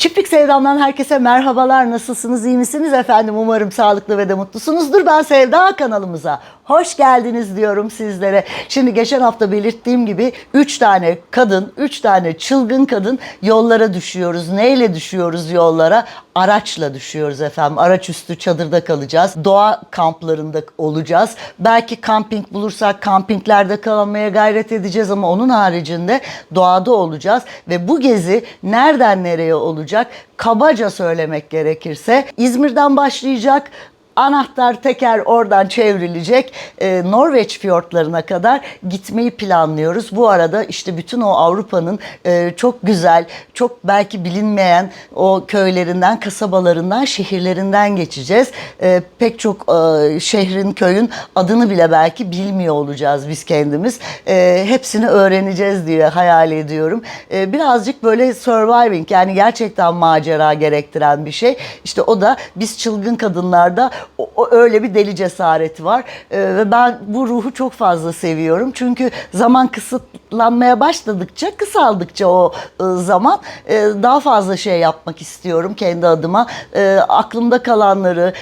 Çiftlik Sevdam'dan herkese merhabalar. Nasılsınız? iyi misiniz efendim? Umarım sağlıklı ve de mutlusunuzdur. Ben Sevda kanalımıza hoş geldiniz diyorum sizlere. Şimdi geçen hafta belirttiğim gibi 3 tane kadın, 3 tane çılgın kadın yollara düşüyoruz. Neyle düşüyoruz yollara? Araçla düşüyoruz efendim. Araç üstü çadırda kalacağız. Doğa kamplarında olacağız. Belki kamping bulursak kampinglerde kalmaya gayret edeceğiz ama onun haricinde doğada olacağız ve bu gezi nereden nereye olacak? Kabaca söylemek gerekirse İzmir'den başlayacak. Anahtar teker oradan çevrilecek. Ee, Norveç fiyortlarına kadar gitmeyi planlıyoruz. Bu arada işte bütün o Avrupa'nın e, çok güzel, çok belki bilinmeyen o köylerinden, kasabalarından, şehirlerinden geçeceğiz. Ee, pek çok e, şehrin, köyün adını bile belki bilmiyor olacağız biz kendimiz. Ee, hepsini öğreneceğiz diye hayal ediyorum. Ee, birazcık böyle surviving yani gerçekten macera gerektiren bir şey. İşte o da biz çılgın kadınlarda o, o öyle bir deli cesareti var. Ee, ve ben bu ruhu çok fazla seviyorum. Çünkü zaman kısıtlanmaya başladıkça kısaldıkça o e, zaman e, daha fazla şey yapmak istiyorum kendi adıma. E, aklımda kalanları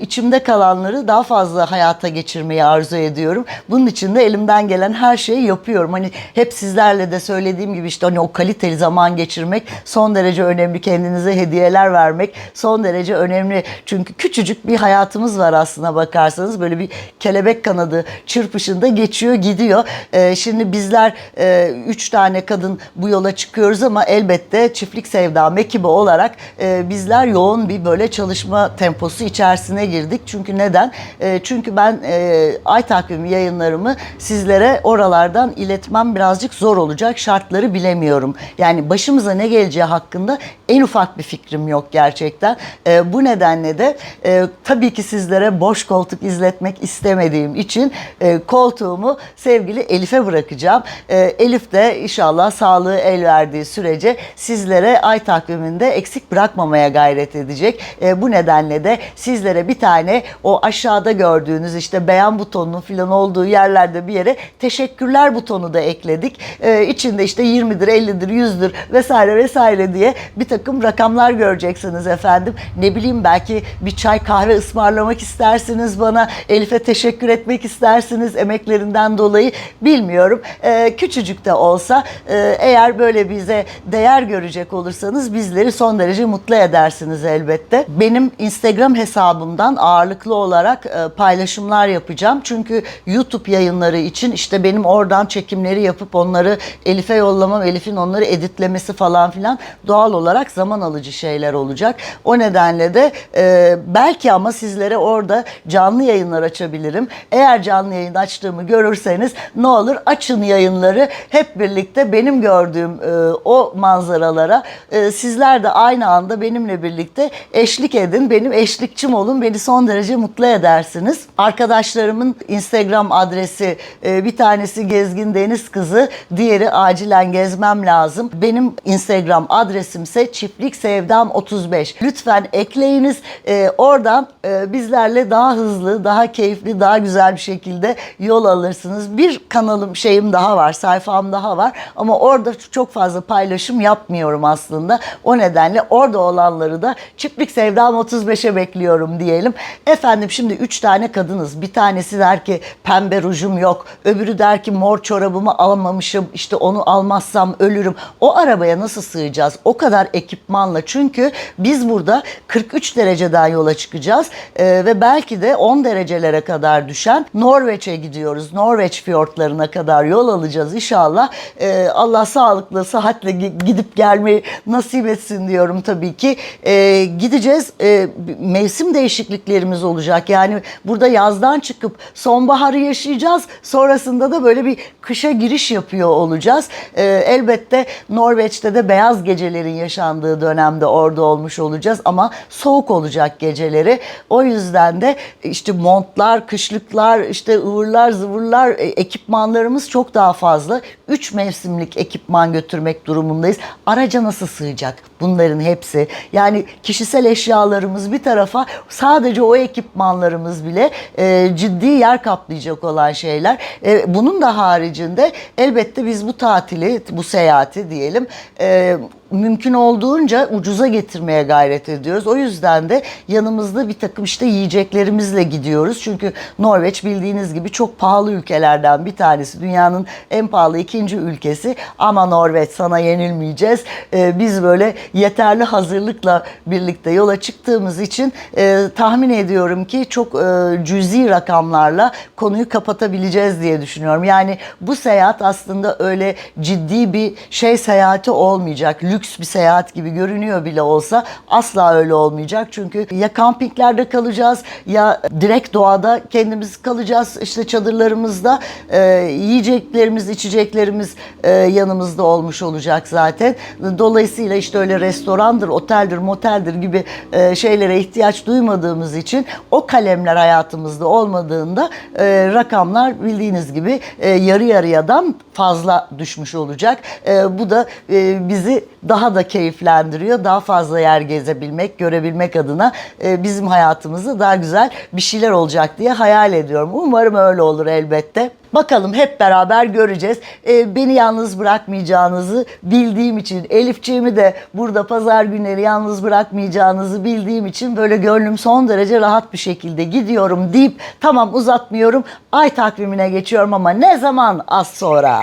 içimde kalanları daha fazla hayata geçirmeyi arzu ediyorum. Bunun için de elimden gelen her şeyi yapıyorum. Hani hep sizlerle de söylediğim gibi işte hani o kaliteli zaman geçirmek son derece önemli kendinize hediyeler vermek son derece önemli. Çünkü küçücük bir hayatımız var aslına bakarsanız böyle bir kelebek kanadı çırpışında geçiyor gidiyor. Ee, şimdi bizler e, üç tane kadın bu yola çıkıyoruz ama elbette çiftlik sevda ekibi olarak e, bizler yoğun bir böyle çalışma temposu içerisine girdik. Çünkü neden? E, çünkü ben e, ay takvimi yayınlarımı sizlere oralardan iletmem birazcık zor olacak. Şartları bilemiyorum. Yani başımıza ne geleceği hakkında en ufak bir fikrim yok gerçekten. E, bu nedenle de e, tabii ki sizlere boş koltuk izletmek istemediğim için e, koltuğumu sevgili Elif'e bırakacağım. E, Elif de inşallah sağlığı el verdiği sürece sizlere ay takviminde eksik bırakmamaya gayret edecek. E, bu nedenle de sizlere bir tane o aşağıda gördüğünüz işte beğen butonunun falan olduğu yerlerde bir yere teşekkürler butonu da ekledik. E, içinde işte 20'dir, 50'dir, 100'dür vesaire vesaire diye bir takım rakamlar göreceksiniz efendim. Ne bileyim belki bir çay kahve ısmarlamak istersiniz bana. Elif'e teşekkür etmek istersiniz emeklerinden dolayı bilmiyorum. Ee, küçücük de olsa e, eğer böyle bize değer görecek olursanız bizleri son derece mutlu edersiniz elbette. Benim Instagram hesabımdan ağırlıklı olarak e, paylaşımlar yapacağım. Çünkü YouTube yayınları için işte benim oradan çekimleri yapıp onları Elif'e yollamam, Elif'in onları editlemesi falan filan doğal olarak zaman alıcı şeyler olacak. O nedenle de e, belki ama sizlere orada canlı yayınlar açabilirim. Eğer canlı yayın açtığımı görürseniz ne olur açın yayınları. Hep birlikte benim gördüğüm e, o manzaralara e, sizler de aynı anda benimle birlikte eşlik edin. Benim eşlikçim olun. Beni son derece mutlu edersiniz. Arkadaşlarımın Instagram adresi e, bir tanesi Gezgin Deniz Kızı, diğeri acilen gezmem lazım. Benim Instagram adresimse çiftlik sevdam 35. Lütfen ekleyiniz. E, oradan e, bizlerle daha hızlı, daha keyifli, daha güzel bir şekilde yol alırsınız. Bir kanalım şeyim daha var, sayfam daha var ama orada çok fazla paylaşım yapmıyorum aslında. O nedenle orada olanları da çiftlik sevdam 35'e bekliyorum diyelim. Efendim şimdi üç tane kadınız. Bir tanesi der ki pembe rujum yok. Öbürü der ki mor çorabımı almamışım. İşte onu almazsam ölürüm. O arabaya nasıl sığacağız? O kadar ekipmanla. Çünkü biz burada 43 dereceden yola çıkacağız. Ee, ve belki de 10 derecelere kadar düşen Norveç'e gidiyoruz. Norveç fiyortlarına kadar yol alacağız inşallah. Ee, Allah sağlıklı, sıhhatle gi- gidip gelmeyi nasip etsin diyorum tabii ki. Ee, gideceğiz. Ee, mevsim değişikliklerimiz olacak. Yani burada yazdan çıkıp sonbaharı yaşayacağız. Sonrasında da böyle bir kışa giriş yapıyor olacağız. Ee, elbette Norveç'te de beyaz gecelerin yaşandığı dönemde orada olmuş olacağız ama soğuk olacak geceleri. O yüzden de işte montlar, kışlıklar, işte ıvırlar, zıvırlar, e, ekipmanlarımız çok daha fazla. Üç mevsimlik ekipman götürmek durumundayız. Araca nasıl sığacak bunların hepsi? Yani kişisel eşyalarımız bir tarafa sadece o ekipmanlarımız bile e, ciddi yer kaplayacak olan şeyler. E, bunun da haricinde elbette biz bu tatili, bu seyahati diyelim e, mümkün olduğunca ucuza getirmeye gayret ediyoruz. O yüzden de yanımızda bir takım işte yiyeceklerimizle gidiyoruz. Çünkü Norveç bildiğiniz gibi çok pahalı ülkelerden bir tanesi. Dünyanın en pahalı ikinci ülkesi. Ama Norveç sana yenilmeyeceğiz. Ee, biz böyle yeterli hazırlıkla birlikte yola çıktığımız için e, tahmin ediyorum ki çok e, cüzi rakamlarla konuyu kapatabileceğiz diye düşünüyorum. Yani bu seyahat aslında öyle ciddi bir şey seyahati olmayacak. Lüks bir seyahat gibi görünüyor bile olsa asla öyle olmayacak. Çünkü ya kampinglerde kalacağız ya direkt doğada kendimiz kalacağız. İşte çadırlarımızda e, yiyeceklerimiz, içeceklerimiz e, yanımızda olmuş olacak zaten. Dolayısıyla işte öyle restorandır, oteldir, moteldir gibi e, şeylere ihtiyaç duymadığımız için o kalemler hayatımızda olmadığında e, rakamlar bildiğiniz gibi e, yarı yarıyadan fazla düşmüş olacak. E, bu da e, bizi daha da keyiflendiriyor. Daha fazla yer gezebilmek, görebilmek adına e, bizim hayatımızda daha güzel bir şeyler olacak diye hayal ediyorum. Umarım öyle olur elbette. Bakalım hep beraber göreceğiz. E, beni yalnız bırakmayacağınızı bildiğim için, Elifciğimi de burada pazar günleri yalnız bırakmayacağınızı bildiğim için böyle gönlüm son derece rahat bir şekilde gidiyorum deyip tamam uzatmıyorum. Ay takvimine geçiyorum ama ne zaman? Az sonra.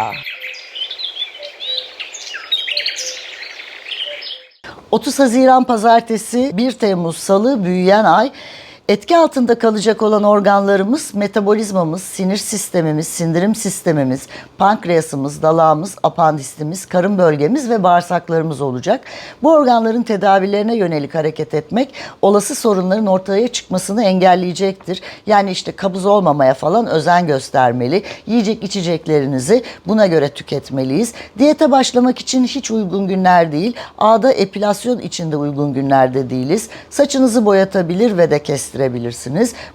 30 Haziran Pazartesi, 1 Temmuz Salı büyüyen ay. Etki altında kalacak olan organlarımız, metabolizmamız, sinir sistemimiz, sindirim sistemimiz, pankreasımız, dalağımız, apandisimiz, karın bölgemiz ve bağırsaklarımız olacak. Bu organların tedavilerine yönelik hareket etmek olası sorunların ortaya çıkmasını engelleyecektir. Yani işte kabız olmamaya falan özen göstermeli. Yiyecek içeceklerinizi buna göre tüketmeliyiz. Diyete başlamak için hiç uygun günler değil. Ağda epilasyon içinde uygun günlerde değiliz. Saçınızı boyatabilir ve de kestirebilirsiniz.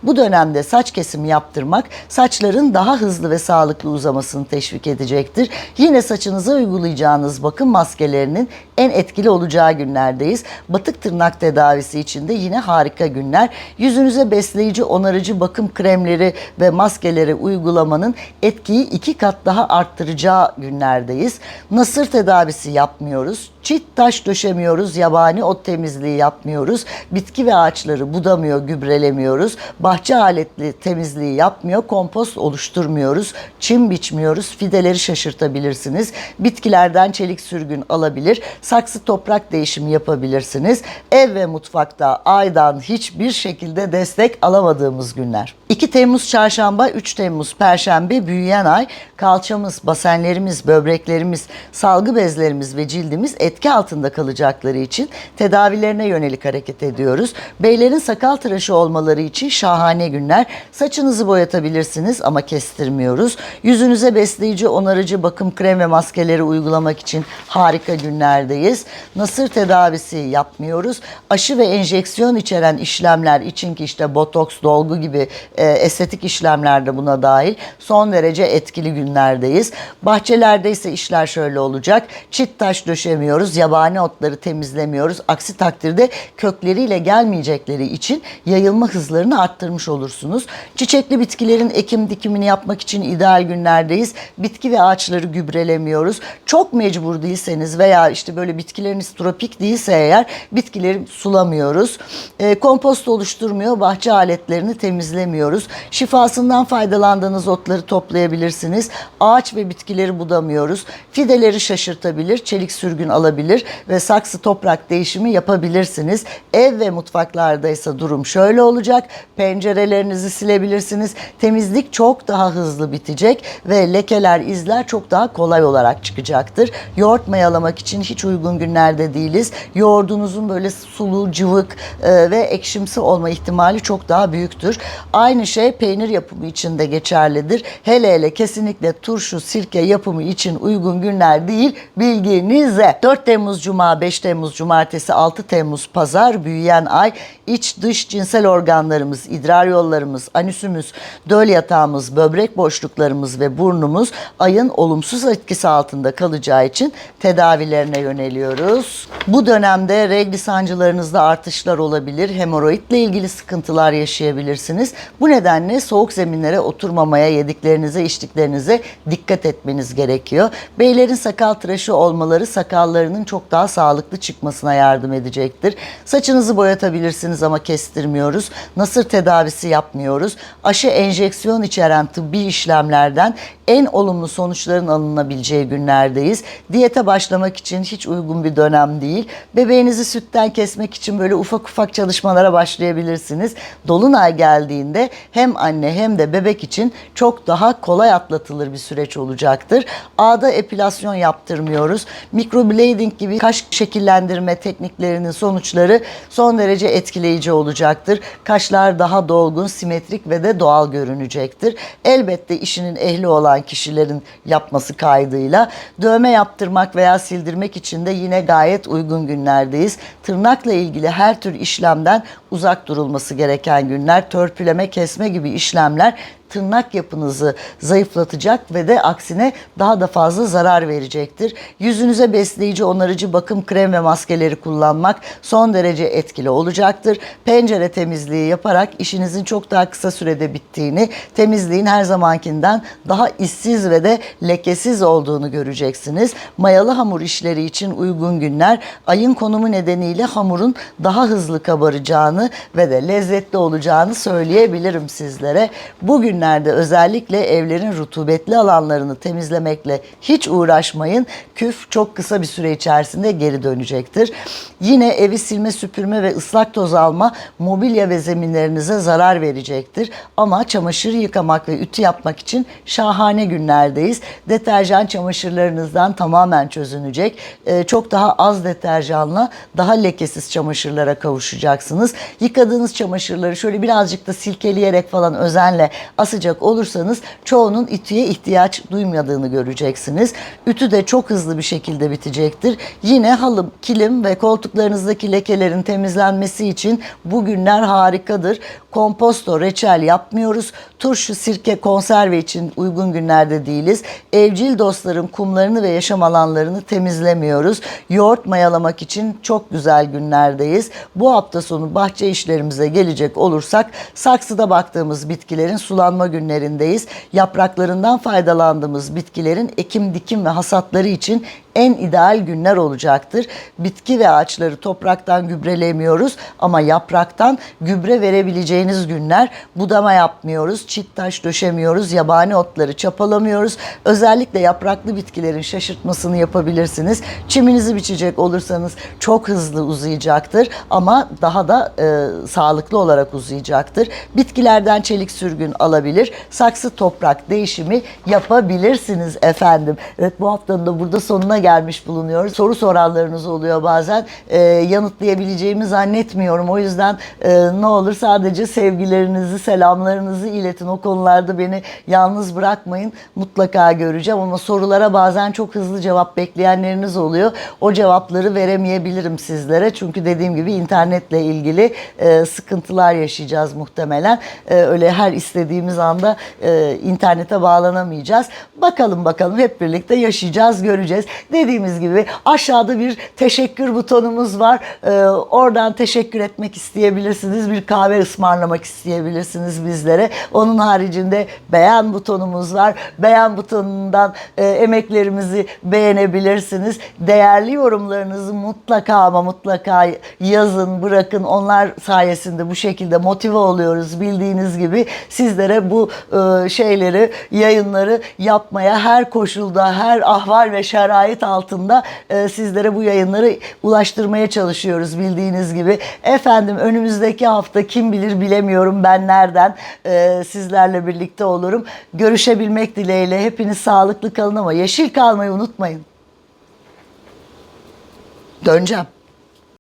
Bu dönemde saç kesimi yaptırmak saçların daha hızlı ve sağlıklı uzamasını teşvik edecektir. Yine saçınıza uygulayacağınız bakım maskelerinin en etkili olacağı günlerdeyiz. Batık tırnak tedavisi için de yine harika günler. Yüzünüze besleyici, onarıcı bakım kremleri ve maskeleri uygulamanın etkiyi iki kat daha arttıracağı günlerdeyiz. Nasır tedavisi yapmıyoruz. Çit taş döşemiyoruz, yabani ot temizliği yapmıyoruz. Bitki ve ağaçları budamıyor, gübrelemiyoruz. Bahçe aletli temizliği yapmıyor, kompost oluşturmuyoruz. Çim biçmiyoruz, fideleri şaşırtabilirsiniz. Bitkilerden çelik sürgün alabilir, saksı toprak değişimi yapabilirsiniz. Ev ve mutfakta aydan hiçbir şekilde destek alamadığımız günler. 2 Temmuz çarşamba, 3 Temmuz perşembe büyüyen ay kalçamız, basenlerimiz, böbreklerimiz, salgı bezlerimiz ve cildimiz etki altında kalacakları için tedavilerine yönelik hareket ediyoruz. Beylerin sakal tıraşı olmaları için şahane günler. Saçınızı boyatabilirsiniz ama kestirmiyoruz. Yüzünüze besleyici, onarıcı bakım krem ve maskeleri uygulamak için harika günlerdeyiz. Nasır tedavisi yapmıyoruz. Aşı ve enjeksiyon içeren işlemler için ki işte botoks, dolgu gibi e, estetik işlemler de buna dahil son derece etkili günlerdeyiz. Bahçelerde ise işler şöyle olacak. Çit taş döşemiyoruz, yabani otları temizlemiyoruz. Aksi takdirde kökleriyle gelmeyecekleri için yayılma hızlarını arttırmış olursunuz. Çiçekli bitkilerin ekim dikimini yapmak için ideal günlerdeyiz. Bitki ve ağaçları gübrelemiyoruz. Çok mecbur değilseniz veya işte böyle bitkileriniz tropik değilse eğer bitkileri sulamıyoruz. E, kompost oluşturmuyor, bahçe aletlerini temizlemiyoruz. Şifasından faydalandığınız otları toplayabilirsiniz. Ağaç ve bitkileri budamıyoruz. Fideleri şaşırtabilir, çelik sürgün alabilir ve saksı toprak değişimi yapabilirsiniz. Ev ve mutfaklarda ise durum şöyle olacak. Pencerelerinizi silebilirsiniz. Temizlik çok daha hızlı bitecek ve lekeler, izler çok daha kolay olarak çıkacaktır. Yoğurt mayalamak için hiç uygun günlerde değiliz. Yoğurdunuzun böyle sulu, cıvık e, ve ekşimsi olma ihtimali çok daha büyüktür. Aynı şey peynir yapımı için de geçerlidir. Hele hele kesinlikle turşu, sirke yapımı için uygun günler değil bilginize. 4 Temmuz Cuma, 5 Temmuz Cumartesi, 6 Temmuz Pazar büyüyen ay iç dış cinsel organlarımız, idrar yollarımız, anüsümüz, döl yatağımız, böbrek boşluklarımız ve burnumuz ayın olumsuz etkisi altında kalacağı için tedavilerine yöneliyoruz. Bu dönemde regl sancılarınızda artışlar olabilir, hemoroidle ilgili sıkıntılar yaşayabilirsiniz. Bu nedenle soğuk zeminlere oturmamaya, yediklerinize, içtiklerinize dikkat etmeniz gerekiyor. Beylerin sakal tıraşı olmaları sakallarının çok daha sağlıklı çıkmasına yardım edecektir. Saçınızı boyatabilirsiniz ama kestirmiyoruz. Nasır tedavisi yapmıyoruz. Aşı enjeksiyon içeren tıbbi işlemlerden en olumlu sonuçların alınabileceği günlerdeyiz. Diyete başlamak için hiç uygun bir dönem değil. Bebeğinizi sütten kesmek için böyle ufak ufak çalışmalara başlayabilirsiniz. Dolunay geldiğinde hem anne hem de bebek için çok daha kolay atlatılır bir süreç olacaktır. Ağda epilasyon yaptırmıyoruz. Microblading gibi kaş şekillendirme tekniklerinin sonuçları son derece etkileyici olacaktır. Kaşlar daha dolgun, simetrik ve de doğal görünecektir. Elbette işinin ehli olan kişilerin yapması kaydıyla dövme yaptırmak veya sildirmek için de yine gayet uygun günlerdeyiz. Tırnakla ilgili her tür işlemden uzak durulması gereken günler, törpüleme, kesme gibi işlemler tırnak yapınızı zayıflatacak ve de aksine daha da fazla zarar verecektir. Yüzünüze besleyici, onarıcı bakım krem ve maskeleri kullanmak son derece etkili olacaktır. Pencere temizliği yaparak işinizin çok daha kısa sürede bittiğini, temizliğin her zamankinden daha işsiz ve de lekesiz olduğunu göreceksiniz. Mayalı hamur işleri için uygun günler, ayın konumu nedeniyle hamurun daha hızlı kabaracağını ve de lezzetli olacağını söyleyebilirim sizlere. Bugün günlerde özellikle evlerin rutubetli alanlarını temizlemekle hiç uğraşmayın. Küf çok kısa bir süre içerisinde geri dönecektir. Yine evi silme, süpürme ve ıslak toz alma mobilya ve zeminlerinize zarar verecektir. Ama çamaşır yıkamak ve ütü yapmak için şahane günlerdeyiz. Deterjan çamaşırlarınızdan tamamen çözünecek. Ee, çok daha az deterjanla daha lekesiz çamaşırlara kavuşacaksınız. Yıkadığınız çamaşırları şöyle birazcık da silkeleyerek falan özenle asacak olursanız çoğunun ütüye ihtiyaç duymadığını göreceksiniz. Ütü de çok hızlı bir şekilde bitecektir. Yine halı, kilim ve koltuklarınızdaki lekelerin temizlenmesi için bu günler harikadır. Komposto, reçel yapmıyoruz. Turşu, sirke, konserve için uygun günlerde değiliz. Evcil dostların kumlarını ve yaşam alanlarını temizlemiyoruz. Yoğurt mayalamak için çok güzel günlerdeyiz. Bu hafta sonu bahçe işlerimize gelecek olursak saksıda baktığımız bitkilerin sulanma günlerindeyiz. Yapraklarından faydalandığımız bitkilerin ekim, dikim ve hasatları için en ideal günler olacaktır. Bitki ve ağaçları topraktan gübrelemiyoruz ama yapraktan gübre verebileceğiniz günler. Budama yapmıyoruz, çit taş döşemiyoruz, yabani otları çapalamıyoruz. Özellikle yapraklı bitkilerin şaşırtmasını yapabilirsiniz. Çiminizi biçecek olursanız çok hızlı uzayacaktır ama daha da e, sağlıklı olarak uzayacaktır. Bitkilerden çelik sürgün alabilir. Saksı toprak değişimi yapabilirsiniz efendim. Evet bu haftanın da burada sonuna gelmiş bulunuyoruz. Soru soranlarınız oluyor bazen. Ee, yanıtlayabileceğimi zannetmiyorum. O yüzden e, ne olur sadece sevgilerinizi, selamlarınızı iletin. O konularda beni yalnız bırakmayın. Mutlaka göreceğim ama sorulara bazen çok hızlı cevap bekleyenleriniz oluyor. O cevapları veremeyebilirim sizlere. Çünkü dediğim gibi internetle ilgili e, sıkıntılar yaşayacağız muhtemelen. E, öyle her istediğimiz anda e, internete bağlanamayacağız. Bakalım bakalım hep birlikte yaşayacağız, göreceğiz. Dediğimiz gibi aşağıda bir teşekkür butonumuz var. Ee, oradan teşekkür etmek isteyebilirsiniz. Bir kahve ısmarlamak isteyebilirsiniz bizlere. Onun haricinde beğen butonumuz var. Beğen butonundan e, emeklerimizi beğenebilirsiniz. Değerli yorumlarınızı mutlaka ama mutlaka yazın, bırakın. Onlar sayesinde bu şekilde motive oluyoruz bildiğiniz gibi. Sizlere bu e, şeyleri, yayınları yapmaya her koşulda, her ahval ve şerait altında e, sizlere bu yayınları ulaştırmaya çalışıyoruz bildiğiniz gibi. Efendim önümüzdeki hafta kim bilir bilemiyorum ben nereden e, sizlerle birlikte olurum. Görüşebilmek dileğiyle hepiniz sağlıklı kalın ama yeşil kalmayı unutmayın. Döneceğim.